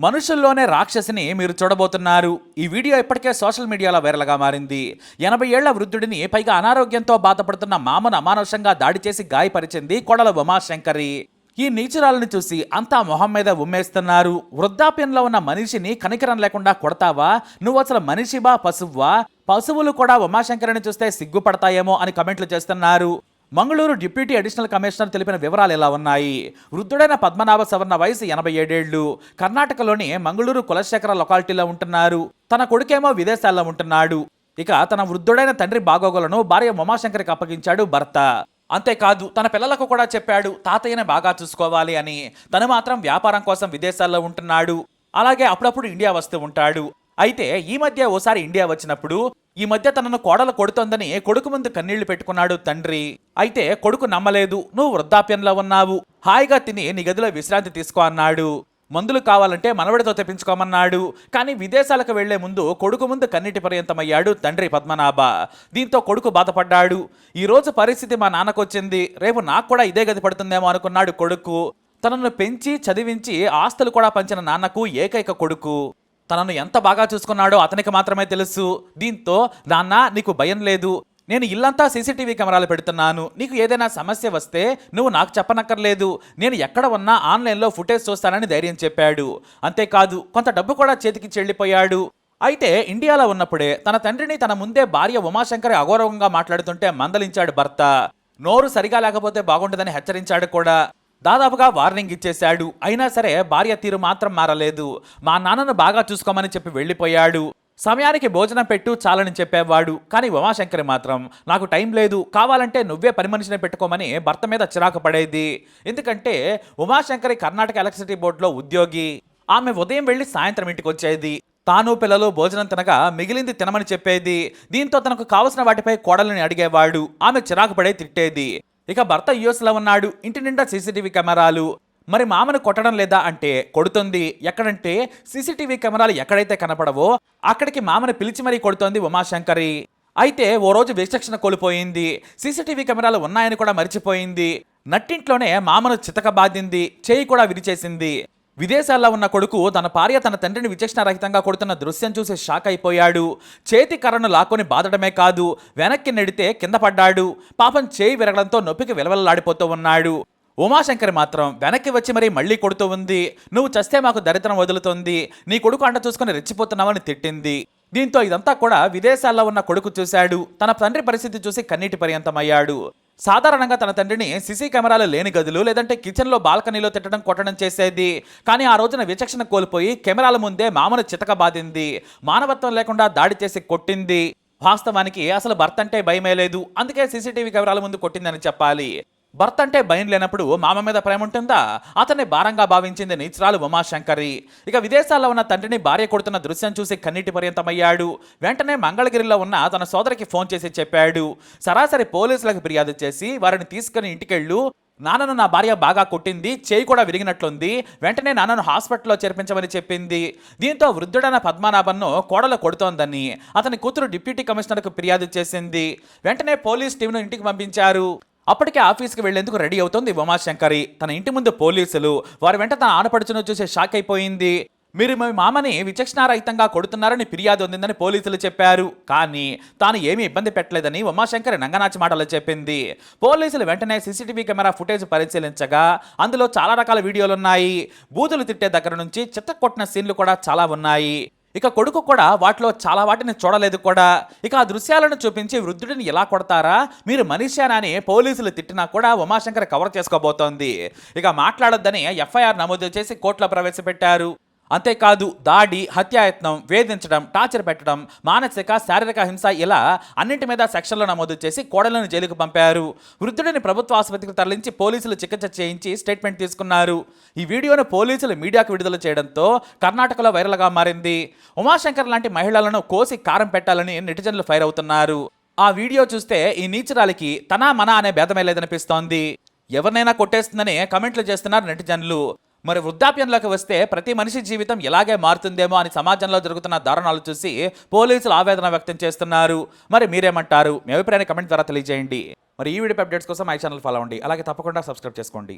మనుషుల్లోనే రాక్షసిని మీరు చూడబోతున్నారు. ఈ వీడియో ఇప్పటికే సోషల్ మీడియాలో వైరల్గా మారింది. ఎనభై ఏళ్ళ వృద్ధుడిని పైగా అనారోగ్యంతో బాధపడుతున్న మామను అమానుషంగా దాడి చేసి గాయపరిచింది కొడల ఉమాశంకరి. ఈ నీచురాలను చూసి అంతా మొహం మీద ఉమ్మేస్తున్నారు. వృద్ధాప్యంలో ఉన్న మనిషిని కనికరం లేకుండా కొడతావా? నువ్వు అసలు మనిషివా? పశువువా? పశువులు కూడా ఉమాశంకరిని చూస్తే సిగ్గుపడతాయేమో అని కమెంట్లు చేస్తున్నారు. మంగళూరు డిప్యూటీ అడిషనల్ కమిషనర్ తెలిపిన వివరాలు ఇలా ఉన్నాయి? వృద్ధుడైన పద్మనాభ సవర్ణ వయసు ఎనభై ఏడేళ్ళు కర్ణాటకలోని మంగళూరు కులశేఖర లొకాలిటీలో ఉంటున్నారు. తన కొడుకేమో విదేశాల్లో ఉంటున్నాడు. ఇక తన వృద్ధుడైన తండ్రి బాగోగులను భార్య ఉమాశంకర్కి అప్పగించాడు భర్త. అంతేకాదు తన పిల్లలకు కూడా చెప్పాడు తాతయ్యని బాగా చూసుకోవాలి అని. తను మాత్రం వ్యాపారం కోసం విదేశాల్లో ఉంటున్నాడు. అలాగే అప్పుడప్పుడు ఇండియా వస్తూ ఉంటాడు. అయితే ఈ మధ్య ఓసారి ఇండియా వచ్చినప్పుడు ఈ మధ్య తనను కోడలు కొడుతోందని కొడుకు ముందు కన్నీళ్ళు పెట్టుకున్నాడు తండ్రి. అయితే కొడుకు నమ్మలేదు. నువ్వు వృద్ధాప్యంలో ఉన్నావు. హాయిగా తిని నీ గదిలో విశ్రాంతి తీసుకో అన్నాడు. మందులు కావాలంటే మనవడితో తెప్పించుకోమన్నాడు. కానీ విదేశాలకు వెళ్ళే ముందు కొడుకు ముందు కన్నీటి పర్యంతమయ్యాడు తండ్రి పద్మనాభ. దీంతో కొడుకు బాధపడ్డాడు. ఈరోజు పరిస్థితి మా నాన్నకొచ్చింది. రేపు నాకు కూడా ఇదే గది పడుతుందేమో అనుకున్నాడు కొడుకు. తనను పెంచి చదివించి ఆస్తులు కూడా పంచిన నాన్నకు ఏకైక కొడుకు. తనను ఎంత బాగా చూసుకున్నాడో అతనికి మాత్రమే తెలుసు. దీంతో నాన్న నీకు భయం లేదు. నేను ఇల్లంతా సీసీటీవీ కెమెరాలు పెడుతున్నాను. నీకు ఏదైనా సమస్య వస్తే నువ్వు నాకు చెప్పనక్కర్లేదు. నేను ఎక్కడ ఉన్నా ఆన్లైన్లో ఫుటేజ్ చూస్తానని ధైర్యం చెప్పాడు. అంతేకాదు కొంత డబ్బు కూడా చేతికి చెల్లిపోయాడు అయితే ఇండియాలో ఉన్నప్పుడే తన తండ్రిని తన ముందే భార్య ఉమాశంకర్ అగౌరవంగా మాట్లాడుతుంటే మందలించాడు భర్త. నోరు సరిగా లేకపోతే బాగుంటుందని హెచ్చరించాడు కూడా. దాదాపుగా వార్నింగ్ ఇచ్చేశాడు. అయినా సరే భార్య తీరు మాత్రం మారలేదు. మా నాన్నను బాగా చూసుకోమని చెప్పి వెళ్ళిపోయాడు. సమయానికి భోజనం పెట్టు చాలని చెప్పేవాడు. కానీ ఉమాశంకరి మాత్రం నాకు టైం లేదు. కావాలంటే నువ్వే పని మనిషిని పెట్టుకోమని భర్త మీద చిరాకు పడేది. ఎందుకంటే ఉమాశంకరి కర్ణాటక ఎలక్ట్రిసిటీ బోర్డులో ఉద్యోగి. ఆమె ఉదయం వెళ్ళి సాయంత్రం ఇంటికి వచ్చేది తాను పిల్లలు భోజనం తినగా మిగిలింది తినమని చెప్పేది. దీంతో తనకు కావలసిన వాటిపై కోడలిని అడిగేవాడు. ఆమె చిరాకు పడే తిట్టేది. ఇక భర్త యుఎస్లో ఉన్నాడు ఇంటి నిండా సీసీటీవీ కెమెరాలు. మరి మామను కొట్టడం లేదా అంటే కొడుతుంది ఎక్కడంటే సీసీటీవీ కెమెరాలు ఎక్కడైతే కనపడవో అక్కడికి మామను పిలిచి మరీ కొడుతోంది ఉమాశంకరి. అయితే ఓ రోజు విచక్షణ కోల్పోయింది సీసీటీవీ కెమెరాలు ఉన్నాయని కూడా మర్చిపోయింది. నట్టింట్లోనే మామను చితకబాదింది చేయి కూడా విరిచేసింది. విదేశాల్లో ఉన్న కొడుకు తన భార్య తన తండ్రిని విచక్షణారహితంగా కొడుతున్న దృశ్యం చూసి షాక్ అయిపోయాడు. చేతి కర్రను లాక్కొని బాధడమే కాదు వెనక్కి నెడితే కింద పడ్డాడు. పాపం చేయి విరగడంతో నొప్పికి విలవలలాడిపోతూ ఉన్నాడు. ఉమాశంకర్ మాత్రం వెనక్కి వచ్చి మరీ మళ్ళీ కొడుతూ ఉంది. నువ్వు చస్తే మాకు దరిద్రం వదులుతుంది. నీ కొడుకు అంట చూసుకుని రెచ్చిపోతున్నావని తిట్టింది. దీంతో ఇదంతా కూడా విదేశాల్లో ఉన్న కొడుకు చూశాడు. తన తండ్రి పరిస్థితి చూసి కన్నీటి పర్యంతమయ్యాడు. సాధారణంగా తన తండ్రిని సీసీ కెమెరాలు లేని గదులు లేదంటే కిచెన్లో బాల్కనీలో తిట్టడం కొట్టడం చేసేది. కానీ ఆ రోజున విచక్షణ కోల్పోయి కెమెరాల ముందే మామను చితక బాధింది మానవత్వం లేకుండా దాడి చేసి కొట్టింది. వాస్తవానికి అసలు భర్త అంటే భయమే లేదు. అందుకే సీసీటీవీ కెమెరాల ముందు కొట్టిందని చెప్పాలి. భర్త అంటే భయం లేనప్పుడు మామ మీద ప్రేమ ఉంటుందా? అతన్ని భారంగా భావించింది నీచురాలు ఉమాశంకరి. ఇక విదేశాల్లో ఉన్న తండ్రిని భార్య కొడుతున్న దృశ్యం చూసి కన్నీటి పర్యంతమయ్యాడు. వెంటనే మంగళగిరిలో ఉన్న తన సోదరికి ఫోన్ చేసి చెప్పాడు. సరాసరి పోలీసులకు ఫిర్యాదు చేసి వారిని తీసుకుని ఇంటికెళ్ళు. నాన్నను నా భార్య బాగా కొట్టింది చేయి కూడా విరిగినట్లుంది. వెంటనే నాన్నను హాస్పిటల్లో చేర్పించమని చెప్పింది. దీంతో వృద్ధుడైన పద్మనాభన్ను కోడలు కొడుతోందని అతని కూతురు డిప్యూటీ కమిషనర్కు ఫిర్యాదు చేసింది. వెంటనే పోలీస్ టీంను ఇంటికి పంపించారు. అప్పటికే ఆఫీస్కి వెళ్ళేందుకు రెడీ అవుతోంది ఉమాశంకరి. తన ఇంటి ముందు పోలీసులు. వారి వెంట తన ఆడపడుచును చూసి షాక్ అయిపోయింది. మీరు మీ మామని విచక్షణారహితంగా కొడుతున్నారని ఫిర్యాదు ఉందని పోలీసులు చెప్పారు. కానీ తాను ఏమీ ఇబ్బంది పెట్టలేదని ఉమాశంకర్ నంగనాచి మాటలు చెప్పింది. పోలీసులు వెంటనే సీసీటీవీ కెమెరా ఫుటేజ్ పరిశీలించగా అందులో చాలా రకాల వీడియోలు ఉన్నాయి బూతులు తిట్టే దగ్గర నుంచి చిత్త కొట్టిన సీన్లు కూడా చాలా ఉన్నాయి. ఇక కొడుకు కూడా వాటిలో చాలా వాటిని చూడలేదు కూడా. ఇక ఆ దృశ్యాలను చూపించి వృద్ధుడిని ఎలా కొడతారా? మీరు మనిషేనా అని పోలీసులు తిట్టినా కూడా ఉమాశంకర్ కవర్ చేసుకోబోతోంది. ఇక మాట్లాడొద్దని ఎఫ్ఐఆర్ నమోదు చేసి కోర్టులో ప్రవేశపెట్టారు. అంతేకాదు దాడి హత్యాయత్నం వేధించడం టార్చర్ పెట్టడం మానసిక శారీరక హింస ఇలా అన్నింటి మీద సెక్షన్లు నమోదు చేసి కోడలను జైలుకు పంపారు. వృద్ధుడిని ప్రభుత్వ ఆసుపత్రికి తరలించి పోలీసులు చికిత్స చేయించి స్టేట్మెంట్ తీసుకున్నారు. ఈ వీడియోను పోలీసులు మీడియాకు విడుదల చేయడంతో కర్ణాటకలో వైరల్గా మారింది. ఉమాశంకర్ లాంటి మహిళలను కోసి కారం పెట్టాలని నెటిజన్లు ఫైర్ అవుతున్నారు. ఆ వీడియో చూస్తే ఈ నీచరాలికి తనా మనా అనే భేదమే లేదనిపిస్తోంది. ఎవరినైనా కొట్టేస్తుందని కమెంట్లు చేస్తున్నారు నెటిజన్లు. మరి వృద్ధాప్యంలోకి వస్తే ప్రతి మనిషి జీవితం ఇలాగే మారుతుందేమో అని సమాజంలో జరుగుతున్న దారుణాలు చూసి పోలీసులు ఆవేదన వ్యక్తం చేస్తున్నారు. మరి మీరేమంటారు? మీ అభిప్రాయాన్ని కమెంట్ ద్వారా తెలియజేయండి. మరి ఈ వీడియో అప్డేట్స్ కోసం మై ఛానల్ ఫాలో అవ్వండి. అలాగే తప్పకుండా సబ్స్క్రైబ్ చేసుకోండి.